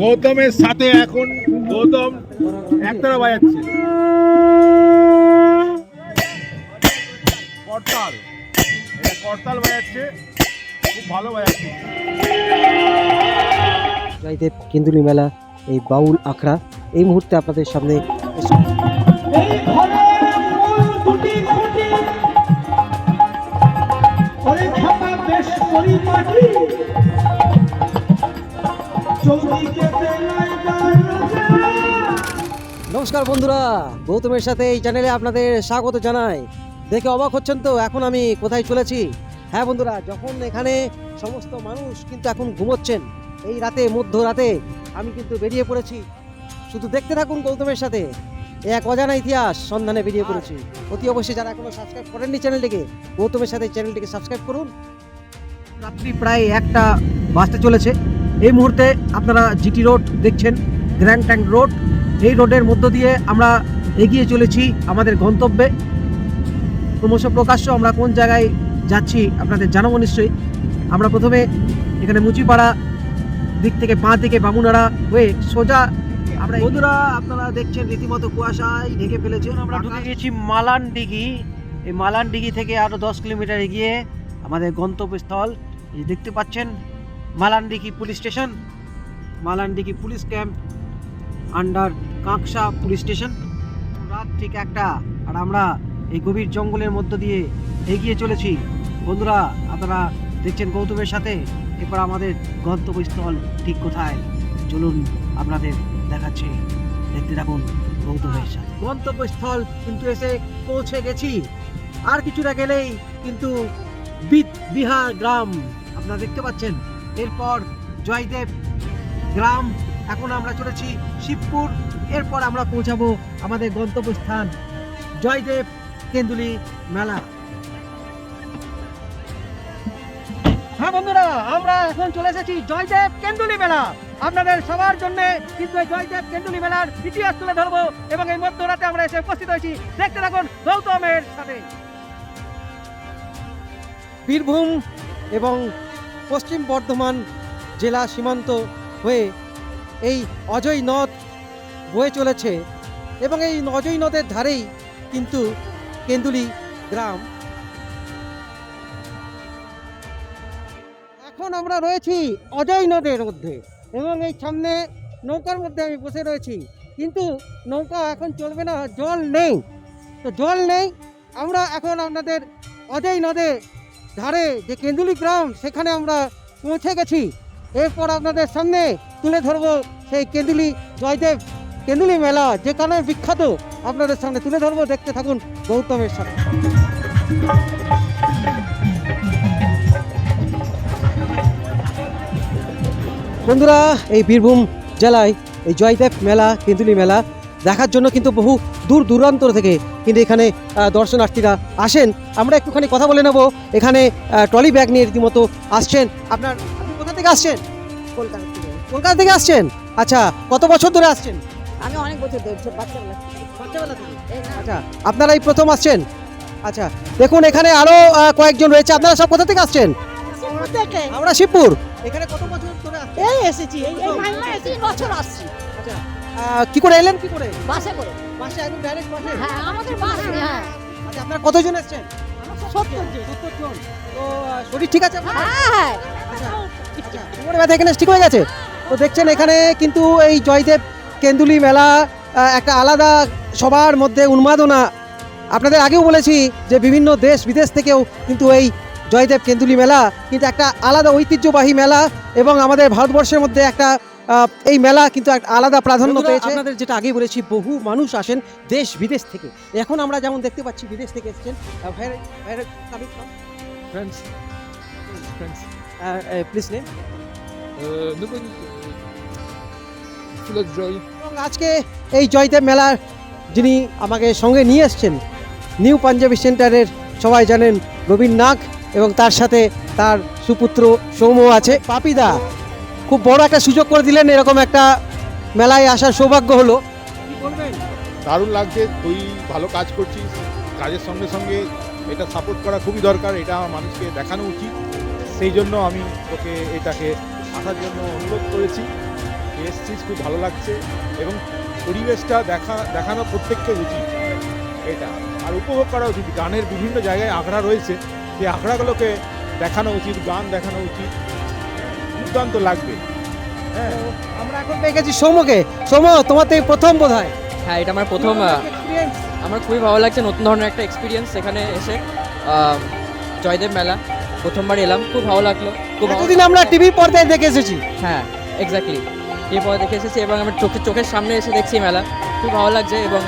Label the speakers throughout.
Speaker 1: গৌতমের সাথে এখন গৌতম একতারা বাজাচ্ছে। করতাল এটা করতাল বাজাচ্ছে খুব ভালো বাজাচ্ছে।
Speaker 2: জয়দেব কেন্দুলি মেলা এই বাউল আখড়া এই মুহূর্তে আপনাদের সামনে
Speaker 3: এই
Speaker 2: নমস্কার বন্ধুরা, গৌতমের সাথে এই চ্যানেলে আপনাদের স্বাগত জানাই। দেখে অবাক হচ্ছেন তো, এখন আমি কোথায় চলেছি? হ্যাঁ বন্ধুরা, যখন এখানে সমস্ত মানুষ কিন্তু এখন ঘুমোচ্ছেন, এই রাতে, মধ্যরাতে আমি কিন্তু বেরিয়ে পড়েছি। শুধু দেখতে থাকুন গৌতমের সাথে এক অজানা ইতিহাস সন্ধানে বেরিয়ে পড়েছি। অতি অবশ্যই যারা এখনও সাবস্ক্রাইব করেননি চ্যানেলটিকে গৌতমের সাথে চ্যানেলটিকে সাবস্ক্রাইব করুন। রাত্রি প্রায় একটা বাসতে চলেছে। এই মুহূর্তে আপনারা জিটি রোড দেখছেন গ্র্যান্ড ট্যাঙ্ক রোড। এই রোডের মধ্য দিয়ে আমরা এগিয়ে চলেছি আমাদের গন্তব্যে। ক্রমশ প্রকাশ্য আমরা কোন জায়গায় যাচ্ছি আপনাদের জানাব নিশ্চয়ই। আমরা প্রথমে এখানে মুচিপাড়া দিক থেকে বাঁ দিকে বামুনাড়া হয়ে সোজা আমরা বন্ধুরা আপনারা দেখছেন রীতিমতো কুয়াশায় ঢেকে ফেলেছেন আমরা ঢুকে গেছি মালান দিঘি এই মালান দিঘি থেকে আরও দশ কিলোমিটার এগিয়ে আমাদের গন্তব্যস্থল, এই দেখতে পাচ্ছেন Malandighi police station. Malandighi police camp under Kanksa police station. রাত ঠিক একটা, আর আমরা এই গভীর জঙ্গলের মধ্য দিয়ে এগিয়ে চলেছি। বন্ধুরা, আপনারা দেখছেন গৌতমের সাথে। এরপর আমাদের গন্তব্যস্থল ঠিক কোথায়? চলুন আপনাদের দেখাচ্ছি। দেখতে থাকুন গৌতমের সাথে। গন্তব্যস্থল কিন্তু এসে পৌঁছে গেছি। আর কিছুটা গেলেই কিন্তু বিদ বিহার গ্রাম। আপনারা দেখতে পাচ্ছেন, এরপর জয়দেব গ্রাম। এখন আমরা চলেছি শিবপুর। এরপর আমরা পৌঁছাবো আমাদের গন্তব্যস্থান, জয়দেব কেন্দুলি মেলা। হ্যাঁ বন্ধুরা, আমরা এখন চলে এসেছি জয়দেব কেন্দুলি মেলা। আপনাদের সবার জন্য কিন্তু এই জয়দেব কেন্দুলি মেলার ইতিহাস তুলে ধরবো এবং এই মধ্যরাতে আমরা এসে উপস্থিত হয়েছি। দেখতে থাকুন গৌতমের সাথে। বীরভূম এবং পশ্চিম বর্ধমান জেলা সীমান্ত হয়ে এই অজয় নদ বয়ে চলেছে এবং এই অজয় নদের ধারেই কিন্তু কেন্দুলি গ্রাম। এখন আমরা রয়েছি অজয় নদের মধ্যে এবং এই সামনে নৌকার মধ্যে আমি বসে রয়েছি। কিন্তু নৌকা এখন চলবে না, জল নেই। তো জল নেই, আমরা এখন আপনাদের অজয় নদে ধারে যে কেন্দুলি গ্রাম, সেখানে আমরা পৌঁছে গেছি। এরপর আপনাদের সামনে তুলে ধরবো সেই কেন্দুলি, জয়দেব কেন্দুলি মেলা, যেখানে বিখ্যাত। আপনাদের সামনে তুলে ধরবো, দেখতে থাকুন গৌতমের সাথে। বন্ধুরা, এই বীরভূম জেলায় এই জয়দেব মেলা, কেন্দুলি মেলা দেখার জন্য কিন্তু বহু দূর দূরান্ত থেকে কিন্তু এখানে দর্শনার্থীরা আসেন আমরা একটুখানি কথা বলে নেব এখানে ট্রলি ব্যাগ নিয়ে রীতিমতো আসছেন আপনার আপনি কোথা থেকে আসছেন
Speaker 4: কলকাতা থেকে
Speaker 2: কলকাতা থেকে আসছেন আচ্ছা কত বছর ধরে আসছেন
Speaker 4: আমি অনেক বছর ধরে বাচ্চাবেলা
Speaker 2: আচ্ছা আপনারা এই প্রথম আসছেন আচ্ছা দেখুন এখানে আরও আহ, কয়েকজন রয়েছে আপনারা সব কোথা থেকে আসছেন আমরা শিবপুর এখানে কত বছর ধরে
Speaker 4: এই এসেছি এই বছর আসছি
Speaker 2: আচ্ছা কি করে এলেন? কি করে?
Speaker 4: বাসে করে।
Speaker 2: বাসে একদম ডাইরেক্ট বাসে?
Speaker 4: হ্যাঁ আমাদের বাস হ্যাঁ।
Speaker 2: আচ্ছা আপনারা কতজন এসেছেন?
Speaker 4: সত্তর জন।
Speaker 2: সত্তর জন। তো শরীর ঠিক আছে আপনার?
Speaker 4: হ্যাঁ হ্যাঁ।
Speaker 2: আচ্ছা আচ্ছা কোমরে ব্যথা এখানে ঠিক হয়ে গেছে? তো দেখছেন এখানে কিন্তু এই জয়দেব কেন্দুলি মেলা একটা আলাদা সবার মধ্যে উন্মাদনা। আপনাদের আগেও বলেছি যে বিভিন্ন দেশ বিদেশ থেকেও কিন্তু এই জয়দেব কেন্দুলি মেলা কিন্তু একটা আলাদা ঐতিহ্যবাহী মেলা এবং আমাদের ভারতবর্ষের মধ্যে একটা এই মেলা কিন্তু একটা আলাদা প্রাধান্য পেয়েছে। আপনাদের যেটা আগেই বলেছি বহু মানুষ আসেন দেশ বিদেশ থেকে। এখন আমরা যেমন দেখতে পাচ্ছি বিদেশ থেকে এসেছেন. প্লিজ নেম আজকে এই জয়দেব মেলার যিনি আমাকে সঙ্গে নিয়ে এসছেন নিউ পাঞ্জাবি সেন্টারের সবাই জানেন রবীন নাগ এবং তার সাথে তার সুপুত্র সৌম্য আছে। পাপিদা খুব বড় একটা সুযোগ করে দিলেন এরকম একটা মেলায় আসার সৌভাগ্য হলো।
Speaker 1: দারুণ লাগছে তুই ভালো কাজ করছিস কাজের সঙ্গে সঙ্গে এটা সাপোর্ট করা খুবই দরকার এটা মানুষকে দেখানো উচিত। সেই জন্য আমি তোকে এটাকে আসার জন্য অনুরোধ করেছি এসছিস খুব ভালো লাগছে এবং পরিবেশটা দেখা দেখানো প্রত্যেককে উচিত। এটা আর উপভোগ করা উচিত গানের বিভিন্ন জায়গায় আখড়া রয়েছে সেই আখড়াগুলোকে দেখানো উচিত গান দেখানো উচিত। দুর্দান্ত লাগবে। হ্যাঁ।
Speaker 2: আমরা এখন পেয়ে গেছি সৌমকে সৌম তোমার তো এই প্রথম বোধ হয়
Speaker 5: হ্যাঁ এটা আমার প্রথম আমার খুবই ভালো লাগছে নতুন ধরনের একটা এক্সপিরিয়েন্স এখানে এসে। জয়দেব মেলা প্রথমবার এলাম খুব ভালো লাগল খুব ভালো-
Speaker 2: এতদিন আমরা টিভির পর্দায় দেখে এসেছি।
Speaker 5: হ্যাঁ এক্স্যাক্টলি এরপর দেখে এসেছি এবং আমার চোখে চোখের সামনে এসে দেখছি মেলা। খুব ভালো লাগছে এবং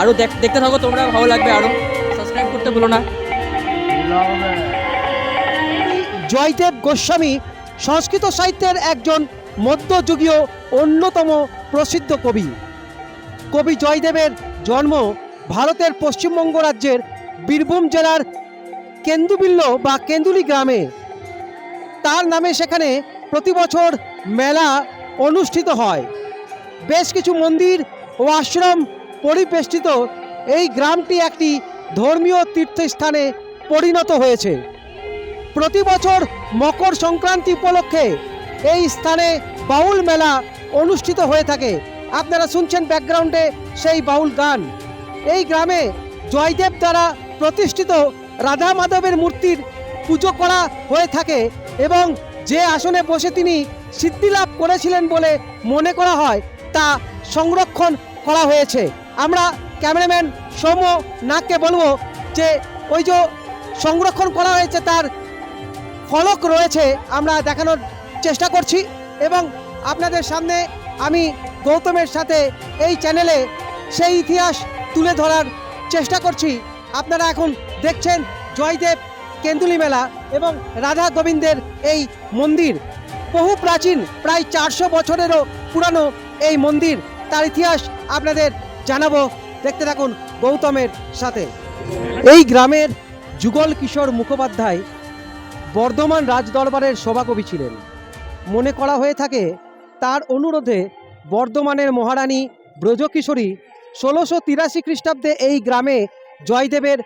Speaker 5: আরও দেখ দেখতে থাকো তোমরা ভালো লাগবে আরও সাবস্ক্রাইব করতে ভুলো না।
Speaker 2: জয়দেব গোস্বামী সংস্কৃত সাহিত্যের একজন মধ্যযুগীয় অন্যতম প্রসিদ্ধ কবি। কবি জয়দেবের জন্ম ভারতের পশ্চিমবঙ্গ রাজ্যের বীরভূম জেলার কেন্দুবিল্ল বা কেন্দুলি গ্রামে। তার নামে সেখানে প্রতি বছর মেলা অনুষ্ঠিত হয়। বেশ কিছু মন্দির ও আশ্রম পরিবেষ্টিত এই গ্রামটি একটি ধর্মীয় তীর্থস্থানে পরিণত হয়েছে। প্রতি বছর মকর সংক্রান্তি উপলক্ষে এই স্থানে বাউল মেলা অনুষ্ঠিত হয়ে থাকে। আপনারা শুনছেন ব্যাকগ্রাউন্ডে সেই বাউল গান। এই গ্রামে জয়দেব দ্বারা প্রতিষ্ঠিত রাধা মাধবের মূর্তির পুজো করা হয়ে থাকে এবং যে আসনে বসে তিনি সিদ্ধি লাভ করেছিলেন বলে মনে করা হয়, তা সংরক্ষণ করা হয়েছে। আমরা ক্যামেরাম্যান সৌম্য নাককে বলব যে, ওই যে সংরক্ষণ করা হয়েছে তার ফলক রয়েছে, আমরা দেখানোর চেষ্টা করছি এবং আপনাদের সামনে আমি গৌতমের সাথে এই চ্যানেলে সেই ইতিহাস তুলে ধরার চেষ্টা করছি। আপনারা এখন দেখছেন জয়দেব কেন্দুলি মেলা এবং রাধা গোবিন্দের এই মন্দির। বহু প্রাচীন, প্রায় চারশো বছরেরও পুরানো এই মন্দির, তার ইতিহাস আপনাদের জানাব। দেখতে থাকুন গৌতমের সাথে। এই গ্রামের যুগল কিশোর মুখোপাধ্যায় বর্ধমান রাজদরবারের সভাকবি ছিলেন। মনে করা হয়ে থাকে, তার অনুরোধে বর্ধমানের মহারানী ব্রজকিশোরী ষোলোশো তিরাশি খ্রিস্টাব্দে এই গ্রামে জয়দেবের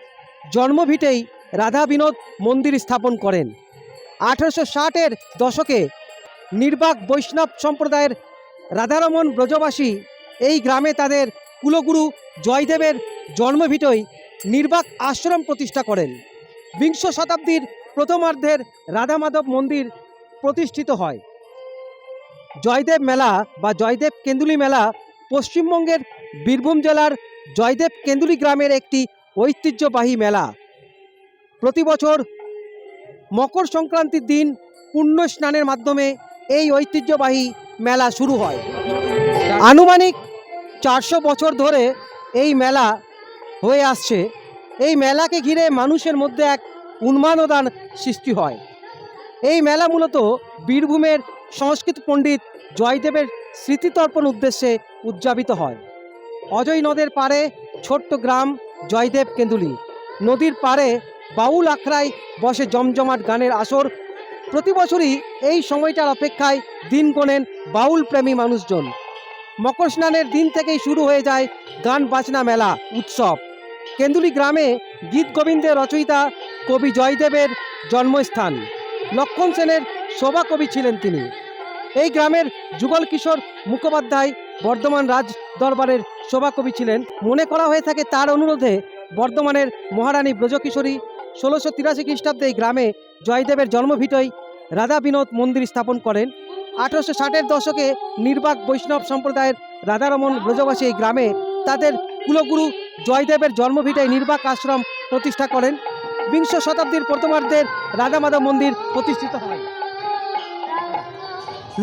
Speaker 2: জন্মভিটেই রাধা বিনোদ মন্দির স্থাপন করেন। আঠারোশো ষাটের দশকে নির্বাক বৈষ্ণব সম্প্রদায়ের রাধারমণ ব্রজবাসী এই গ্রামে তাদের কুলগুরু জয়দেবের জন্মভিটই নির্বাক আশ্রম প্রতিষ্ঠা করেন। বিংশ শতাব্দীর প্রথমার্ধের রাধা মাধব মন্দির প্রতিষ্ঠিত হয়। জয়দেব মেলা বা জয়দেব কেন্দুলি মেলা পশ্চিমবঙ্গের বীরভূম জেলার জয়দেব কেন্দুলি গ্রামের একটি ঐতিহ্যবাহী মেলা। প্রতি বছর মকর সংক্রান্তির দিন পুণ্য স্নানের মাধ্যমে এই ঐতিহ্যবাহী মেলা শুরু হয়। আনুমানিক চারশো বছর ধরে এই মেলা হয়ে আসছে। এই মেলাকে ঘিরে মানুষের মধ্যে এক উন্মাদনার সৃষ্টি হয়। এই মেলা মূলত বীরভূমের সংস্কৃত পণ্ডিত জয়দেবের স্মৃতিতর্পণ উদ্দেশ্যে উদযাপিত হয়। অজয় নদের পারে ছোট্ট গ্রাম জয়দেব কেন্দুলি। নদীর পারে বাউল আখড়ায় বসে জমজমাট গানের আসর। প্রতি বছরই এই সময়টার অপেক্ষায় দিন গোনেন বাউল প্রেমী মানুষজন। মকর স্নানের দিন থেকেই শুরু হয়ে যায় গান বাজনা মেলা, উৎসব। কেন্দুলি গ্রামে গীত গোবিন্দের রচয়িতা কবি জয়দেবের জন্মস্থান। লক্ষণ সেনের শোভা কবি ছিলেন তিনি। এই গ্রামের যুগল কিশোর মুখোপাধ্যায় বর্ধমান রাজ দরবারের শোভা কবি ছিলেন। মনে করা হয়ে থাকে তার অনুরোধে বর্ধমানের মহারানী ব্রজকিশোরী ষোলোশো তিরাশি খ্রিস্টাব্দে এই গ্রামে জয়দেবের জন্মভিটই রাধা বিনোদ মন্দির স্থাপন করেন। আঠারোশো ষাটের দশকে নির্বাক বৈষ্ণব সম্প্রদায়ের রাধারমণ ব্রজবাসী এই গ্রামে তাদের কুলগুরু জয়দেবের জন্মভিটায় নির্বাক আশ্রম প্রতিষ্ঠা করেন। বিংশ শতাব্দীর প্রথমার্ধের রাধা মাধব মন্দির প্রতিষ্ঠিত হয়।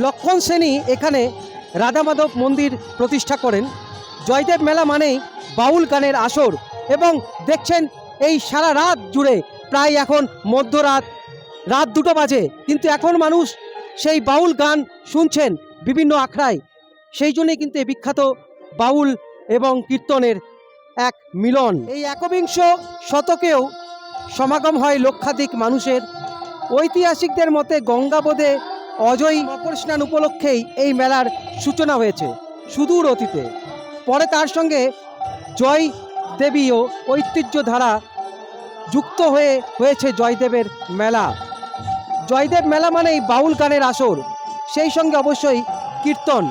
Speaker 2: লক্ষণ সেনী এখানে রাধা মাধব মন্দির প্রতিষ্ঠা করেন। জয়দেব মেলা মানেই বাউল গানের আসর এবং দেখছেন এই সারা রাত জুড়ে প্রায় এখন মধ্যরাত, রাত দুটো বাজে, কিন্তু এখন মানুষ সেই বাউল গান শুনছেন বিভিন্ন আখড়ায়। সেই জন্যই কিন্তু এই বিখ্যাত বাউল এবং কীর্তনের এক মিলন। এই একবিংশ শতকেও সমাগম হয় লক্ষাধিক মানুষের। ঐতিহাসিকদের মতে গঙ্গাবোধে অজয় মকর স্নান উপলক্ষেই এই মেলার সূচনা হয়েছে সুদূর অতীতে। পরে তার সঙ্গে জয় দেবীও ঐতিহ্য ধারা যুক্ত হয়ে হয়েছে জয়দেবের মেলা। জয়দেব মেলা মানেই বাউল গানের আসর। সেই সঙ্গে অবশ্যই কীর্তন।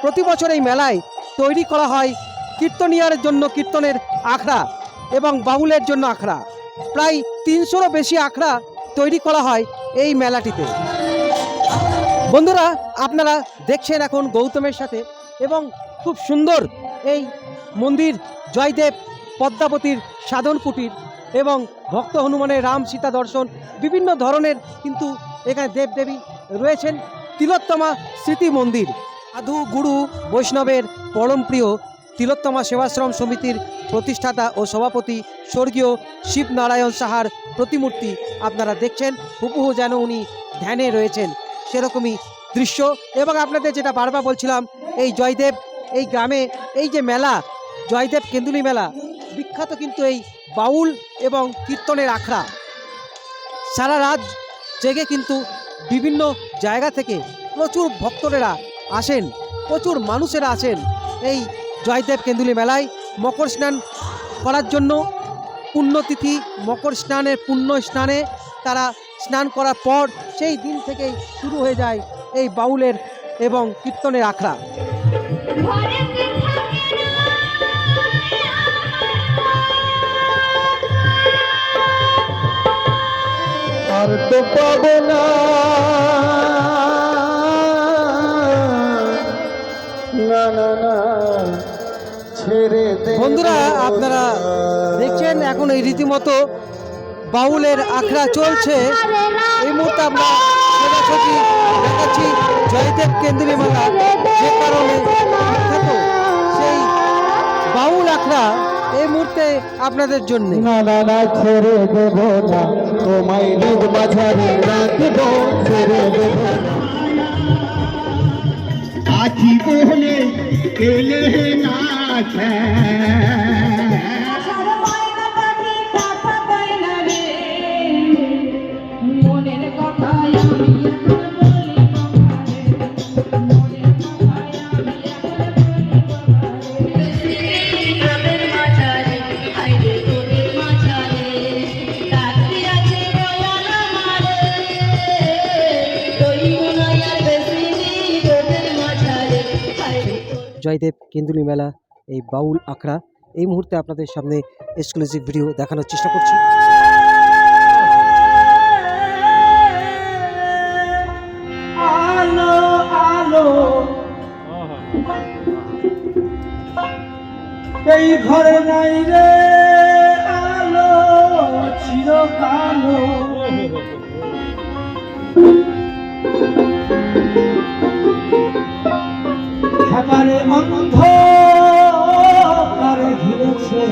Speaker 2: প্রতি বছর এই মেলায় তৈরি করা হয় কীর্তনিয়ার জন্য কীর্তনের আখড়া এবং বাউলের জন্য আখড়া। প্রায় তিনশোরও বেশি আখড়া তৈরি করা হয় এই মেলাটিতে। বন্ধুরা, আপনারা দেখছেন এখন গৌতমের সাথে এবং খুব সুন্দর এই মন্দির জয়দেব পদ্মাবতীর সাধন কুটির এবং ভক্ত হনুমানের রাম সীতা দর্শন বিভিন্ন ধরনের কিন্তু এখানে দেবদেবী রয়েছেন। তিলোত্তমা স্মৃতি মন্দির। সাধু, গুরু, বৈষ্ণবের পরম প্রিয় তিলোত্তমা সেবাশ্রম সমিতির প্রতিষ্ঠাতা ও সভাপতি স্বর্গীয় শিবনারায়ণ সাহার প্রতিমূর্তি আপনারা দেখছেন। হুবহু যেন উনি ধ্যানে রয়েছেন। সেরকমই দৃশ্য এবং আপনাদের যেটা বারবার বলছিলাম, এই জয়দেব, এই গ্রামে এই যে মেলা, জয়দেব কেন্দুলি মেলা, বিখ্যাত কিন্তু এই বাউল এবং কীর্তনের আখড়া। সারা রাত জেগে কিন্তু বিভিন্ন জায়গা থেকে প্রচুর ভক্তরেরা আসেন, প্রচুর মানুষেরা আসেন। এই জয়দেব কেন্দুলি মেলায় মকর স্নান করার জন্য পুণ্যতিথি, মকর স্নানের পুণ্য স্নানে তারা স্নান করার পর সেই দিন থেকেই শুরু হয়ে যায় এই বাউলের এবং কীর্তনের আখড়া।
Speaker 3: আর তো পাবো না।
Speaker 2: বন্ধুরা, আপনারা দেখছেন এখন এই রীতিমতো বাউলের আখড়া চলছে। এই মুহূর্তে আমরা সোজাসুজি দেখাচ্ছি জয়দেব কেন্দ্রীয় মেলা। যে কারণে সেই বাউল আখড়া এই মুহূর্তে আপনাদের জন্য।
Speaker 3: তোমায় নিজ মাঝারে রাখব, ছেড়ে দেব না। আছি বলে কেলে না
Speaker 2: জয়দেব কেন্দুলি মেলা, এই বাউল আখড়া। এই মুহূর্তে আপনাদের সামনে এক্সক্লুসিভ ভিডিও দেখানোর চেষ্টা করছি।
Speaker 3: এই ঘরে নাই রে আলো চির একেবারে অন্ধ ঘিরেছে।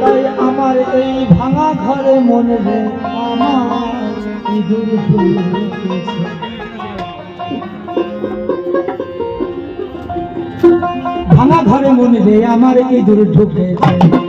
Speaker 3: তাই আমার এই ভাঙা ঘরে মনে রে, আমার ভাঙা ঘরে মনে রে, আমার ইঁদুর ঢুকেছে।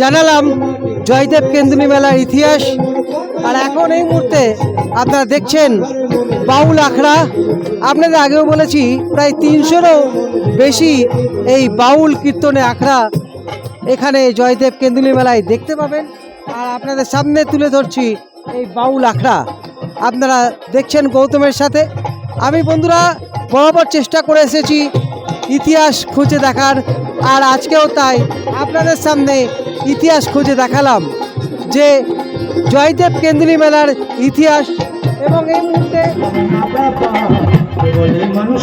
Speaker 2: জানালাম জয়দেব কেন্দুনি মেলার ইতিহাস। আর এখন এই মুহূর্তে আপনারা দেখছেন বাউল আখড়া। আপনাদের আগেও বলেছি, প্রায় তিনশোরও বেশি এই বাউল কীর্তনে আখড়া এখানে জয়দেব কেন্দুলি মেলায় দেখতে পাবেন। আর আপনাদের সামনে তুলে ধরছি এই বাউল আখড়া। আপনারা দেখছেন গৌতমের সাথে। আমি বন্ধুরা, বরাবর চেষ্টা করে এসেছি ইতিহাস খুঁজে দেখার। আর আজকেও তাই। আপনাদের সামনে ইতিহাস খুঁজে দেখালাম যে জয়দেব কেন্দ্রী মেলার ইতিহাস এবং এই মুহূর্তে
Speaker 3: মানুষ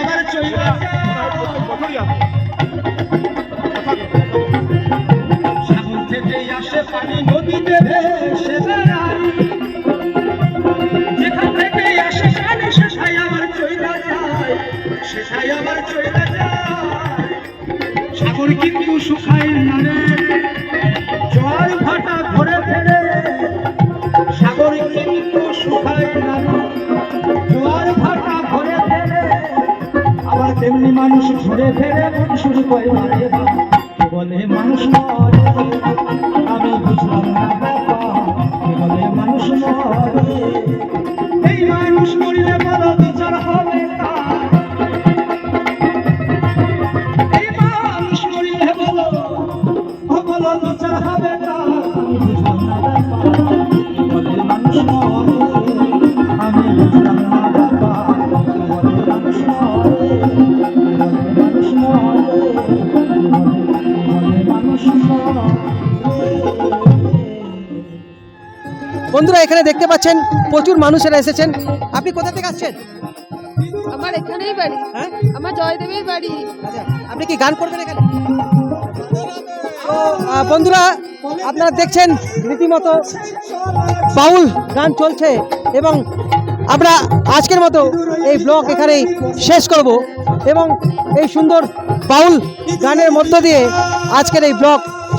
Speaker 3: আবার চইলা। সাগর থেকে আসে পানি নদীতে ভেসে বেড়ায়। যেখান থেকে আসে পানি, সেটাই আবার চইলা যায়, সেটাই। সাগর কিন্তু শুকায় না রে তেমনি মানুষ ঘুরে ফেরে শুরু করে মারে। বলে মানুষ মরে আমি বুঝলাম না বলে মানুষ মরে
Speaker 2: বন্ধুরা এখানে দেখতে পাচ্ছেন প্রচুর মানুষেরা এসেছেন। আপনি কোথা থেকে আসছেন?
Speaker 6: আমার এখানেই বাড়ি।
Speaker 2: হ্যাঁ?
Speaker 6: আমার জয়দেবের বাড়ি।
Speaker 2: আচ্ছা, আপনি কি গান করবেন এখানে? বন্ধুরা আপনারা দেখছেন রীতিমতো বাউল গান চলছে এবং আমরা আজকের মতো এই ব্লগ এখানেই শেষ করব এবং এই সুন্দর বাউল গানের মধ্য দিয়ে আজকের এই ব্লগ